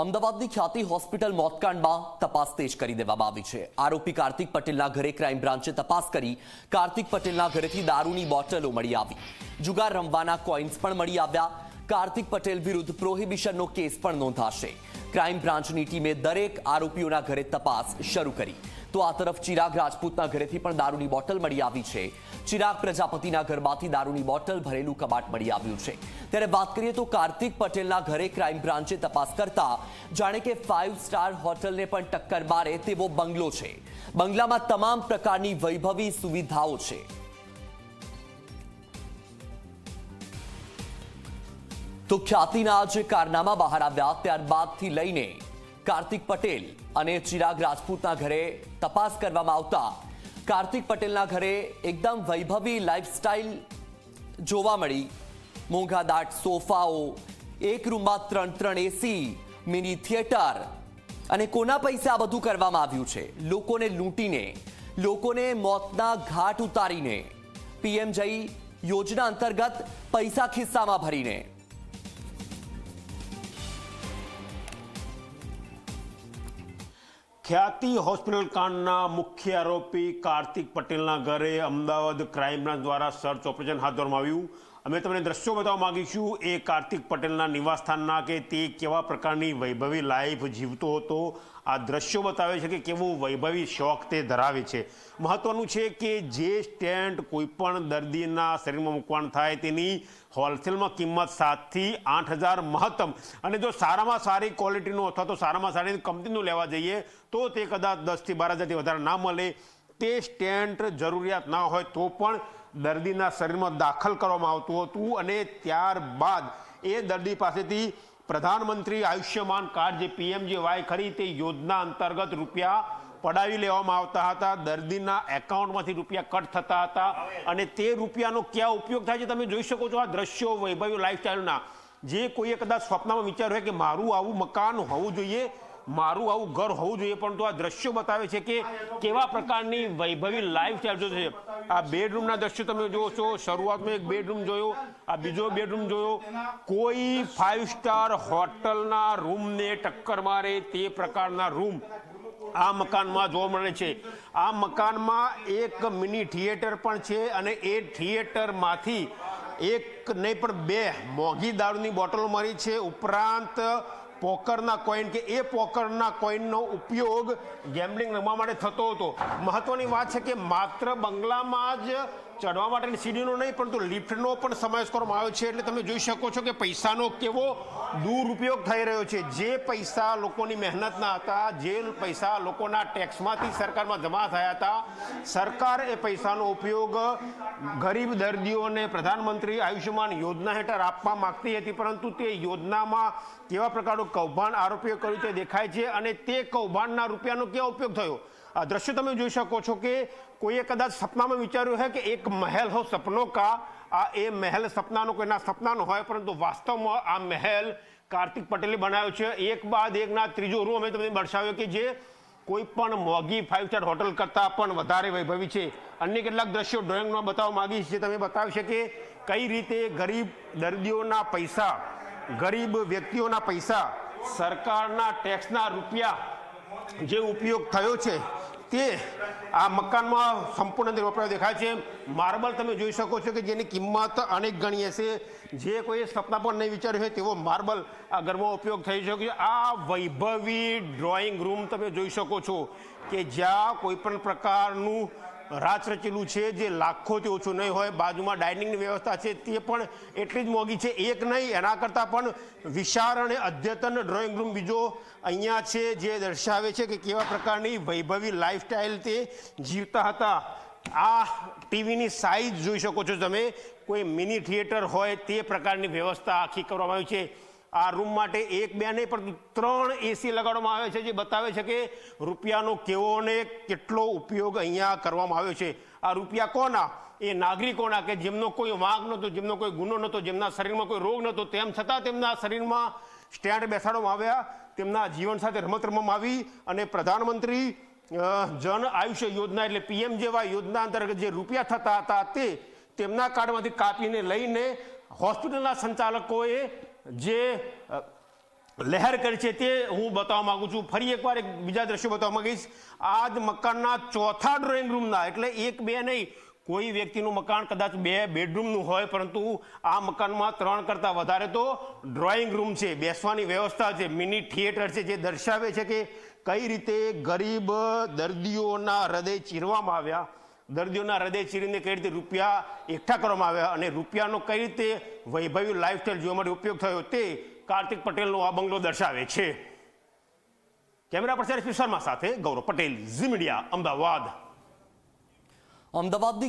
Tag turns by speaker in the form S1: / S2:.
S1: અમદાવાદની ખ્યાતિ હોસ્પિટલ મોતકાંડમાં તપાસ તેજ કરી દેવામાં આવી છે. આરોપી કાર્તિક પટેલના ઘરે ક્રાઇમ બ્રાન્ચે તપાસ કરી કાર્તિક પટેલના ઘરેથી દારૂની બોટલો મળી આવી. જુગાર રમવાના કોઇન્સ પણ મળી આવ્યા. કાર્તિક પટેલ વિરુદ્ધ પ્રોહિબિશનનો કેસ પણ નોંધાશે. ક્રાઇમ બ્રાન્ચની ટીમે દરેક આરોપીઓના ઘરે તપાસ શરૂ કરી. તો આ તરફ ચિરાગ રાજપૂતના ઘરેથી પણ દારૂની બોટલ મળી આવી છે. ચિરાગ પ્રજાપતિના ઘરમાંથી દારૂની બોટલ, ભરેલું કબાટ મળી આવ્યું છે. ત્યારે વાત કરીએ તો કાર્તિક પટેલના ઘરે ક્રાઇમ બ્રાન્ચે તપાસ કરતા જાણે કે ફાઇવ સ્ટાર હોટલને પણ ટક્કર મારે તેવો બંગલો છે. બંગલામાં તમામ પ્રકારની વૈભવી સુવિધાઓ છે. તો ખ્યાતિના જે કારનામા બહાર આવ્યા, ત્યારબાદથી લઈને કાર્તિક પટેલ અને ચિરાગ રાજપૂતના ઘરે તપાસ કરવામાં આવતા કાર્તિક પટેલના ઘરે એકદમ વૈભવી લાઇફસ્ટાઇલ જોવા મળી. મોંઘાદાટ સોફાઓ, એક રૂમમાં ત્રણ ત્રણ એસી મિની થિયેટર અને કોના પૈસા આ બધું કરવામાં આવ્યું છે? લોકોને લૂંટીને, લોકોને મોતના ઘાટ ઉતારીને, પીએમ જઈ યોજના અંતર્ગત પૈસા ખિસ્સામાં ભરીને.
S2: ખ્યાતિ હોસ્પિટલ કાંડના મુખ્ય આરોપી કાર્તિક પટેલના ઘરે અમદાવાદ ક્રાઇમ બ્રાન્ચ દ્વારા સર્ચ ઓપરેશન હાથ ધરવામાં આવ્યું. અમે તમને દ્રશ્યો બતાવવા માગીશું એ કાર્તિક પટેલના નિવાસસ્થાનના કે તે કેવા પ્રકારની વૈભવી લાઈફ જીવતો હતો? આ દ્રશ્યો બતાવે છે કે કેવું વૈભવી શોખ તે ધરાવે છે. મહત્વનું છે કે જે સ્ટેન્ટ કોઈપણ દર્દીના શરીરમાં મૂકવાનું થાય તેની હોલસેલમાં કિંમત સાતથી આઠ હજાર મહત્તમ. અને જો સારામાં સારી ક્વોલિટીનું અથવા તો સારામાં સારી કંપનીનું લેવા જઈએ, તો તે કદાચ દસથી બાર હજારથી વધારે ના મળે. તે સ્ટેન્ટ જરૂરિયાત ના હોય તો પણ દર્દીના શરીરમાં દાખલ કરવામાં આવતું હતું અને ત્યારબાદ એ દર્દી પાસેથી પ્રધાનમંત્રી આયુષ્યમાન કાર્ડ જે પીએમજીવાય ખરી તે યોજના અંતર્ગત રૂપિયા પડાવી લેવામાં આવતા હતા. દર્દીના એકાઉન્ટમાંથી રૂપિયા કટ થતા હતા અને તે રૂપિયાનો ક્યાં ઉપયોગ થાય છે તમે જોઈ શકો છો આ દ્રશ્યો વૈભવી લાઈફસ્ટાઈલના. જે કોઈએ કદાચ સ્વપ્નમાં વિચાર્યું હોય કે મારું આવું મકાન હોવું જોઈએ મારું આવું ઘર હોવું જોઈએ પરંતુ આ દ્રશ્યો બતાવે છે કે કેવા પ્રકારની વૈભવી લાઈફસ્ટાઈલ જો છે. આ બેડરૂમના દ્રશ્યો તમે જોવો છો, શરૂઆતમાં એક બેડરૂમ જોયો, આ બીજો બેડરૂમ જોયો. કોઈ ફાઇવ સ્ટાર હોટલના રૂમને ટક્કર મારે તે પ્રકારના રૂમ આ મકાનમાં જોવા મળે છે. આ મકાનમાં એક મિની થિયેટર પણ છે અને એ થિયેટરમાંથી એક નહીં પણ બે મોંઘી દારૂની બોટલો મળી છે. ઉપરાંત પોકરના કોઈન કે એ પોકરના કોઈનનો ઉપયોગ ગેમ્બલિંગ રમવા માટે થતો હતો. મહત્વની વાત છે કે માત્ર બંગલામાં જ ચડવા માટેની સીડીનો નહીં, પરંતુ લિફ્ટનો પણ સમાવેશ કરવામાં આવ્યો છે. એટલે તમે જોઈ શકો છો કે પૈસાનો કેવો દુરુપયોગ થઈ રહ્યો છે. જે પૈસા લોકોની મહેનતના હતા, જે પૈસા લોકોના ટેક્સમાંથી સરકારમાં જમા થયા હતા, સરકાર એ પૈસાનો ઉપયોગ ગરીબ દર્દીઓને પ્રધાનમંત્રી આયુષ્યમાન યોજના હેઠળ આપવા માંગતી હતી, પરંતુ તે યોજનામાં કેવા પ્રકારનું કૌભાંડ આરોપીઓ કર્યું તે દેખાય છે અને તે કૌભાંડના રૂપિયાનો કેવો ઉપયોગ થયો? આ દ્રશ્ય તમે જોઈ શકો છો કે કોઈએ કદાચ સપનામાં વિચાર્યું હોય કે એક મહેલ હો સપનો કા. આ એ મહેલ સપનાનો કોઈના સપનાનો હોય, પરંતુ વાસ્તવમાં આ મહેલ કાર્તિક પટેલે બનાવ્યો છે. એક બાદ એકના ત્રીજો રૂમ અમે તમને દર્શાવ્યો કે જે કોઈ પણ મોંઘી ફાઇવ સ્ટાર હોટલ કરતાં પણ વધારે વૈભવી છે. અન્ય કેટલાક દ્રશ્યો ડ્રોઈંગમાં બતાવવા માંગીશ જે તમે બતાવી છે કે કઈ રીતે ગરીબ દર્દીઓના પૈસા, ગરીબ વ્યક્તિઓના પૈસા સરકારના ટેક્સના રૂપિયા જે ઉપયોગ થયો છે તે આ મકાનમાં સંપૂર્ણ રીતે વપરાયો દેખાય છે. માર્બલ તમે જોઈ શકો છો કે જેની કિંમત અનેક ગણી હશે. જે કોઈ સપના પણ નહીં વિચાર્યું હોય તેવો માર્બલ આ ઘરમાં ઉપયોગ થઈ શકે છે. આ વૈભવી ડ્રોઈંગ રૂમ તમે જોઈ શકો છો કે જ્યાં કોઈપણ પ્રકારનું રાચ રચેલું છે જે લાખોથી ઓછું નહીં હોય, બાજુમાં ડાઇનિંગની વ્યવસ્થા છે તે પણ એટલી જ મોંઘી છે. એક નહીં, એના કરતાં પણ વિશાળ અને અદ્યતન ડ્રોઈંગ રૂમ બીજો અહીંયા છે જે દર્શાવે છે કે કેવા પ્રકારની વૈભવી લાઈફસ્ટાઈલ તે જીવતા હતા. આ ટીવીની સાઇઝ જોઈ શકો છો તમે. કોઈ મિની થિયેટર હોય તે પ્રકારની વ્યવસ્થા આખી કરવામાં આવી છે. આ રૂમ માટે એક બે નહીં પરંતુ ત્રણ એસી લગાડવામાં આવે છે, જે બતાવે છે કે રૂપિયાનો કેવો ને કેટલો ઉપયોગ અહીંયા કરવામાં આવ્યો છે. આ રૂપિયા કોના? એ નાગરિકોના, કે જેમનો કોઈ વાંક નહોતો, જેમનો કોઈ ગુનો નહોતો, જેમના શરીરમાં કોઈ રોગ નહોતો, તેમ છતાં તેમના શરીરમાં સ્ટેન્ડ બેસાડવામાં આવ્યા, તેમના જીવન સાથે રમત રમવામાં આવી, અને પ્રધાનમંત્રી જન આયુષ્ય યોજના એટલે પીએમ જેવા યોજના અંતર્ગત જે રૂપિયા થતા હતા તે તેમના કાર્ડમાંથી કાપીને લઈને હોસ્પિટલના સંચાલકોએ જે લહેર કરી છે તે હું બતાવવા માંગુ છું. ફરી એકવાર એક બીજા દ્રશ્યો બતાવવા માંગીશ. આ જ મકાનના ચોથા ડ્રોઈંગ રૂમના, એટલે એક બે નહીં, કોઈ વ્યક્તિનું મકાન કદાચ બે બેડરૂમનું હોય, પરંતુ આ મકાનમાં ત્રણ કરતાં વધારે તો ડ્રોઈંગ રૂમ છે, બેસવાની વ્યવસ્થા છે, મિની થિયેટર છે, જે દર્શાવે છે કે કઈ રીતે ગરીબ દર્દીઓના હૃદય ચીરવામાં આવ્યા. દર્દીઓના હૃદય ચીરીને કઈ રીતે રૂપિયા એકઠા કરવામાં આવ્યા અને રૂપિયાનો કઈ રીતે વૈભવી લાઈફસ્ટાઈલ જોવા માટે ઉપયોગ થયો તે કાર્તિક પટેલનો આ બંગલો દર્શાવે છે. કેમેરા પર્સન શર્મા સાથે ગૌરવ પટેલ, ઝી મીડિયા, અમદાવાદ.
S1: અમદાવાદની